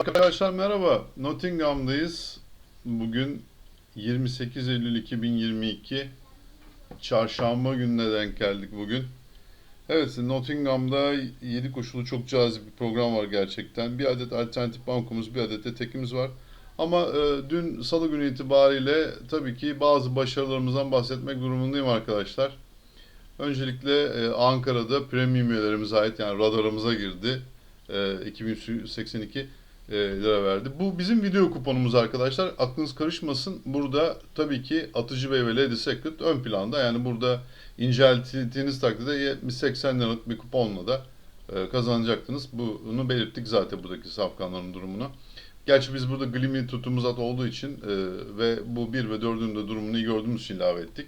Arkadaşlar merhaba. Nottingham'dayız. Bugün 28 Eylül 2022 Çarşamba gününe denk geldik bugün. Evet, Nottingham'da 7 koşulu çok cazip bir program var gerçekten. Bir adet alternatif bankomuz, bir adet de tekimiz var. Ama e, dün salı günü itibariyle tabii ki bazı başarılarımızdan bahsetmek durumundayım arkadaşlar. Öncelikle e, Ankara'da premium üyelerimize ait yani radarımıza girdi. E, 2182 e, lira verdi. Bu bizim video kuponumuz arkadaşlar. Aklınız karışmasın. Burada tabii ki Atıcı Bey ve Lady Secret ön planda. Yani burada incelttiğiniz takdirde 70-80 liralık bir kuponla da e, kazanacaktınız. Bunu belirttik zaten buradaki safkanların durumunu. Gerçi biz burada Glimmy tutumuz at olduğu için e, ve bu 1 ve 4'ün de durumunu iyi gördüğümüz için ilave ettik.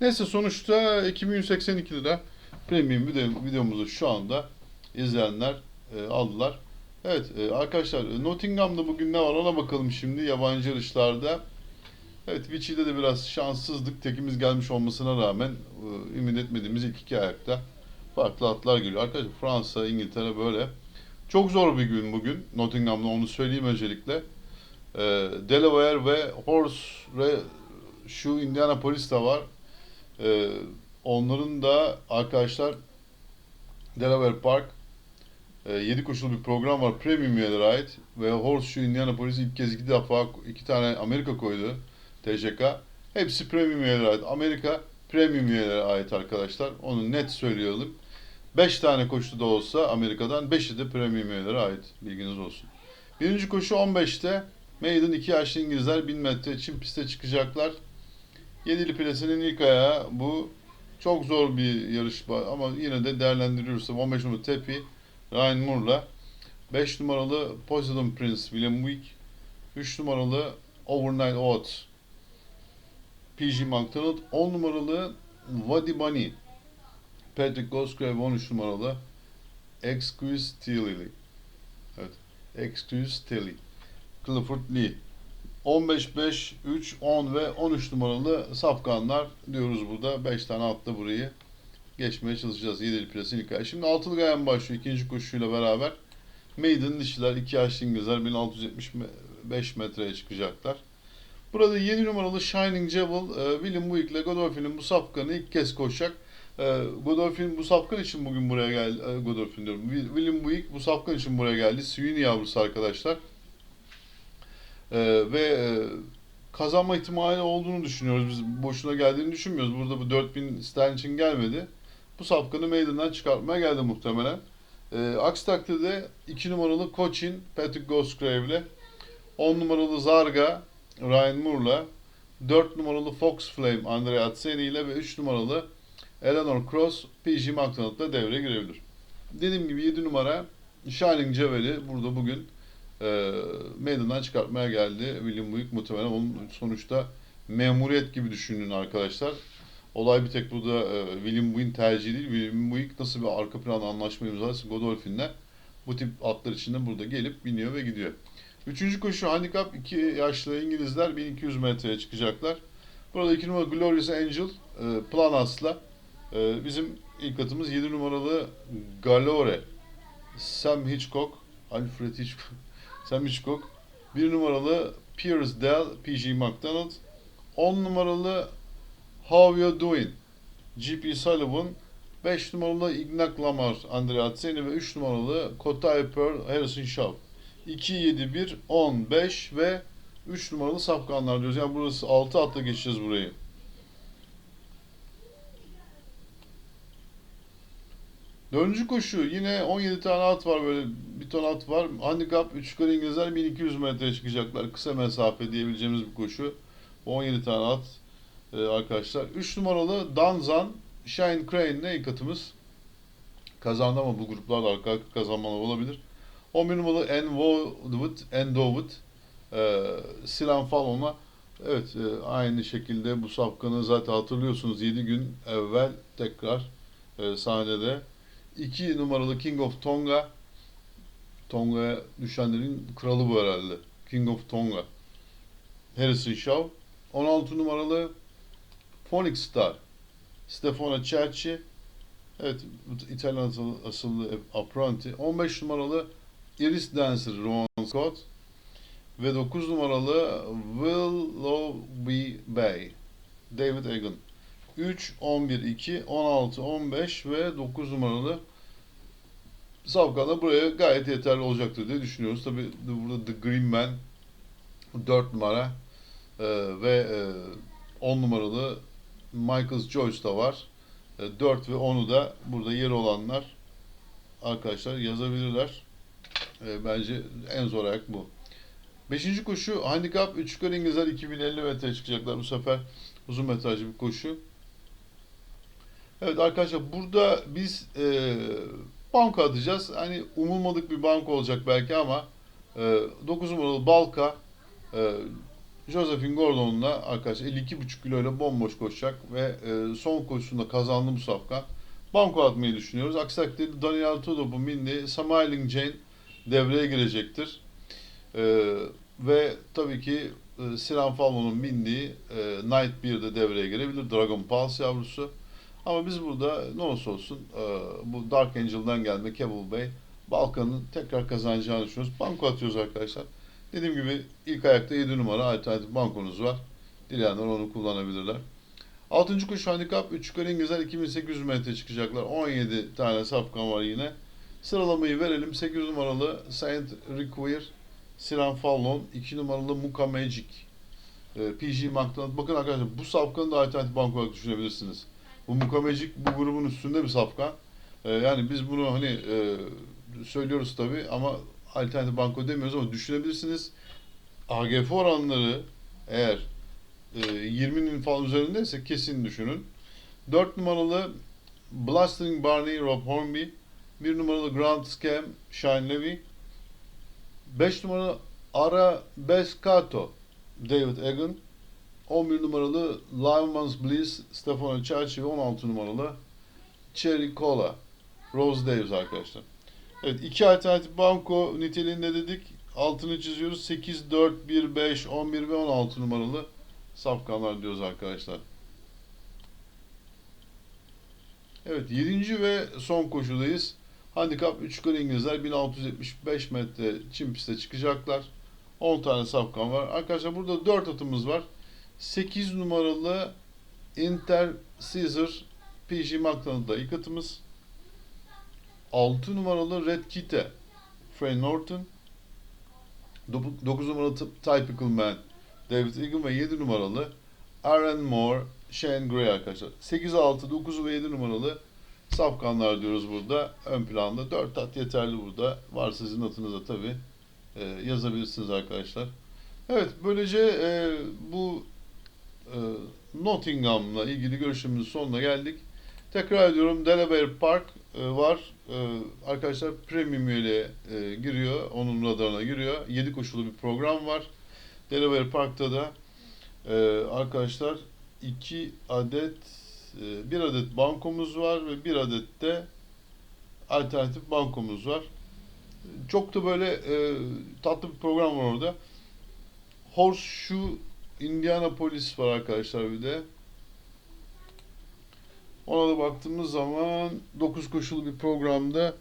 Neyse sonuçta 2182 lira premium video, videomuzu şu anda izleyenler e, aldılar. Evet e, arkadaşlar e, Nottingham'da bugün ne var ona bakalım şimdi yabancı yarışlarda. Evet Vichy'de de biraz şanssızlık tekimiz gelmiş olmasına rağmen e, ümit etmediğimiz ilk iki ayakta farklı atlar geliyor. Arkadaşlar Fransa, İngiltere böyle. Çok zor bir gün bugün Nottingham'da onu söyleyeyim öncelikle. Delaware ve Horse ve şu Indianapolis de var. Onların da arkadaşlar Delaware Park 7 koşulu bir program var premium üyelere ait ve Horseshoe Indianapolis ilk kez iki defa iki tane Amerika koydu TCK. Hepsi premium üyelere ait. Amerika premium üyelere ait arkadaşlar. Onu net söyleyelim. 5 tane koşu da olsa Amerika'dan 5'i de premium üyelere ait. Bilginiz olsun. Birinci koşu 15'te. Maiden 2 yaşlı İngilizler 1000 metre çim piste çıkacaklar. Yedili plesinin ilk ayağı bu. Çok zor bir yarış ama yine de değerlendiriyorsa 15 numara Tepi Ryan Moore'la 5 numaralı Poseidon Prince William Wick 3 numaralı Overnight Oats PG McDonald 10 numaralı Wadi Bunny Patrick Cosgrave 13 numaralı Excuse Tilly. Evet Excuse Tilly. Clifford Lee. 15, 5, 3, 10 ve 13 numaralı safkanlar diyoruz burada. 5 tane atla burayı geçmeye çalışacağız. 7'li plasin ilk ay. Şimdi altılı gayen başlıyor ikinci koşuyla beraber. Maiden dişiler 2 yaşlı İngilizler 1675 metreye çıkacaklar. Burada 7 numaralı Shining Jewel e, William Buick ile Godolphin'in bu safkanı ilk kez koşacak. E, Godolphin bu safkan için bugün buraya geldi. E, Godolphin diyorum. William Buick bu safkan için buraya geldi. Sweeney yavrusu arkadaşlar. Ve kazanma ihtimali olduğunu düşünüyoruz. Biz boşuna geldiğini düşünmüyoruz. Burada bu 4000 sterlin için gelmedi. Bu safkanı meydandan çıkartmaya geldi muhtemelen. E, aksi takdirde 2 numaralı Cochin Patrick Cosgrave ile 10 numaralı Zarga Ryan Moore'la 4 numaralı Fox Flame Andrea Atseni ile ve 3 numaralı Eleanor Cross PG McDonald'la devreye girebilir. Dediğim gibi 7 numara Shining Jewel'i burada bugün e, meydandan çıkartmaya geldi. William Buick muhtemelen onun sonuçta memuriyet gibi düşünün arkadaşlar. Olay bir tek burada e, William Buick'in tercihi değil. William Buick nasıl bir arka plan anlaşma imzalasın Godolphin'le bu tip atlar içinde burada gelip biniyor ve gidiyor. Üçüncü koşu handikap 2 yaşlı İngilizler 1200 metreye çıkacaklar. Burada 2 numara Glorious Angel e, Planas'la e, bizim ilk atımız 7 numaralı Galore Sam Hitchcock Alfred Hitchcock Sam Hitchcock 1 numaralı Pierce Dell PG McDonald 10 numaralı How You Doing GP Sullivan 5 numaralı Ignac Lamar Andrea Atseni ve 3 numaralı Kotay Pearl Harrison Shaw 2, 7, 1, 10, 5 ve 3 numaralı safkanlar diyoruz. Yani burası 6 atla geçeceğiz burayı. Dördüncü koşu yine 17 tane at var böyle bir ton at var. Handikap 3 yukarı İngilizler 1200 metreye çıkacaklar. Kısa mesafe diyebileceğimiz bir koşu. 17 tane at ee, arkadaşlar. 3 numaralı Danzan Shine Crane ile ilk atımız. Kazandı ama bu gruplarda arka arka kazanmalar olabilir. 11 numaralı Enwood, Endowood e, Silan Fallon'a evet e, aynı şekilde bu safkanı zaten hatırlıyorsunuz 7 gün evvel tekrar e, sahnede 2 numaralı King of Tonga Tonga'ya düşenlerin kralı bu herhalde. King of Tonga. Harrison Shaw. 16 numaralı Phoenix Star. Stefano Cerci. Evet, İtalyan asıllı, asıllı Apranti. 15 numaralı Iris Dancer, Roman Scott ve 9 numaralı Willoughby Bay David Egan 3, 11, 2, 16, 15 ve 9 numaralı Safkan'da buraya gayet yeterli olacaktır diye düşünüyoruz. Tabi burada The Green Man 4 numara e, ve e, 10 numaralı Michael Joyce da var. E, 4 ve 10'u da burada yeri olanlar arkadaşlar yazabilirler. E, bence en zor ayak bu. Beşinci koşu handikap 3 yukarı İngilizler 2050 metre çıkacaklar bu sefer. Uzun metrajlı bir koşu. Evet arkadaşlar burada biz e, banko atacağız. Hani umulmadık bir banko olacak belki ama e, 9 numaralı Balka e, Josephine Gordon'la arkadaşlar 52,5 kiloyla bomboş koşacak ve e, son koşusunda kazandı bu safkan. Banko atmayı düşünüyoruz. Aksi takdirde Daniel Tudor'un Mindy, Smiling Jane devreye girecektir. E, ve tabii ki e, Sinan Fallon'un bindiği e, Night 1 de devreye girebilir. Dragon Pulse yavrusu. Ama biz burada ne olursa olsun e, bu Dark Angel'dan gelme Cable Bey Balkan'ın tekrar kazanacağını düşünüyoruz. Banko atıyoruz arkadaşlar. Dediğim gibi ilk ayakta 7 numara alternatif bankonuz var. Dileyenler onu kullanabilirler. 6. koşu handikap 3 yukarı İngilizler 2800 metre çıkacaklar. 17 tane safkan var yine. Sıralamayı verelim. 8 numaralı Saint Require Sinan Fallon, 2 numaralı Muka Magic, e, PG McDonald. Bakın arkadaşlar bu safkanı da alternatif bank olarak düşünebilirsiniz. Bu Muka Magic bu grubun üstünde bir safkan. E, yani biz bunu hani e, söylüyoruz tabi ama alternatif banko demiyoruz ama düşünebilirsiniz. AGF oranları eğer e, 20'nin falan üzerindeyse kesin düşünün. 4 numaralı Blasting Barney Rob Hornby, 1 numaralı Grand Scam Shine Levy, 5 numaralı Arabescato David Egan, 11 numaralı Liveman's Bliss Stefano Ciacci ve 16 numaralı Cherry Cola Rose Davis arkadaşlar. Evet iki alternatif banko niteliğinde dedik. Altını çiziyoruz. 8, 4, 1, 5, 11 ve 16 numaralı safkanlar diyoruz arkadaşlar. Evet 7. ve son koşudayız. Handikap 3 yukarı İngilizler 1675 metre çim piste çıkacaklar. 10 tane safkan var. Arkadaşlar burada 4 atımız var. 8 numaralı Inter Caesar PG McDonald'da ilk atımız. 6 numaralı Red Kite Frey Norton. 9 numaralı Typical Man David Egan ve 7 numaralı Aaron Moore Shane Gray arkadaşlar. 8, 6, 9 ve 7 numaralı Safkanlar diyoruz burada. Ön planda 4 at yeterli burada. Var sizin atınıza tabi e, yazabilirsiniz arkadaşlar. Evet böylece e, bu e, Nottingham'la ilgili görüşümüzün sonuna geldik. Tekrar ediyorum Delaware Park var. E, arkadaşlar premium üyeliğe e, giriyor. Onun radarına giriyor. 7 koşulu bir program var. Delaware Park'ta da e, arkadaşlar 2 adet e, bir adet bankomuz var ve bir adet de alternatif bankomuz var. Çok da böyle e, tatlı bir program var orada. Horseshoe Indianapolis var arkadaşlar bir de. Ona da baktığımız zaman 9 koşulu bir programda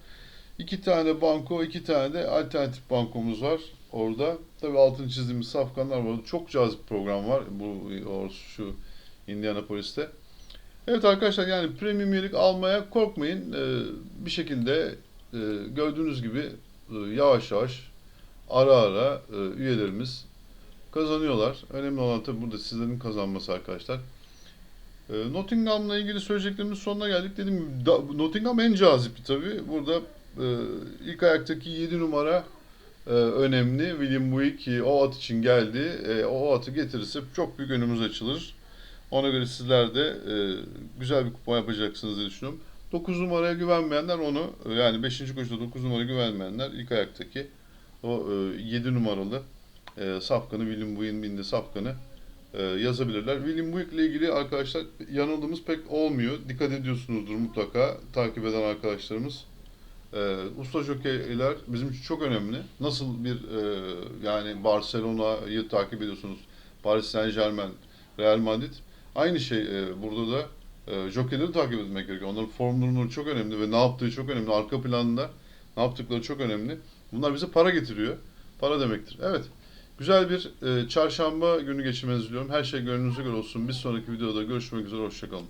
iki tane banko, iki tane de alternatif bankomuz var orada. Tabii altını çizdiğimiz safkanlar var. Çok cazip program var bu Horseshoe Indianapolis'te. Evet arkadaşlar yani premium üyelik almaya korkmayın. Ee, bir şekilde e, gördüğünüz gibi e, yavaş yavaş ara ara e, üyelerimiz kazanıyorlar. Önemli olan tabii burada sizlerin kazanması arkadaşlar. E, Nottingham'la ilgili söyleyeceklerimiz sonuna geldik. Dedim da, Nottingham en cazip tabii. Burada e, ilk ayaktaki 7 numara e, önemli. William Buick o at için geldi. E, o atı getirirse çok büyük önümüz açılır. Ona göre sizler de e, güzel bir kupa yapacaksınız diye düşünüyorum. 9 numaraya güvenmeyenler onu yani 5. koşuda 9 numaraya güvenmeyenler ilk ayaktaki o e, 7 numaralı e, safkanı William Buick'in bindi safkanı e, yazabilirler. William Buick ile ilgili arkadaşlar yanıldığımız pek olmuyor. Dikkat ediyorsunuzdur mutlaka takip eden arkadaşlarımız. E, usta jokeyler bizim için çok önemli. Nasıl bir e, yani Barcelona'yı takip ediyorsunuz. Paris Saint Germain, Real Madrid. Aynı şey e, burada da e, jockeyleri takip etmek gerekiyor. Onların form çok önemli ve ne yaptığı çok önemli. Arka planda ne yaptıkları çok önemli. Bunlar bize para getiriyor. para demektir. Evet. Güzel bir e, çarşamba günü geçirmenizi diliyorum. Her şey gönlünüze göre olsun. Bir sonraki videoda görüşmek üzere. Hoşçakalın.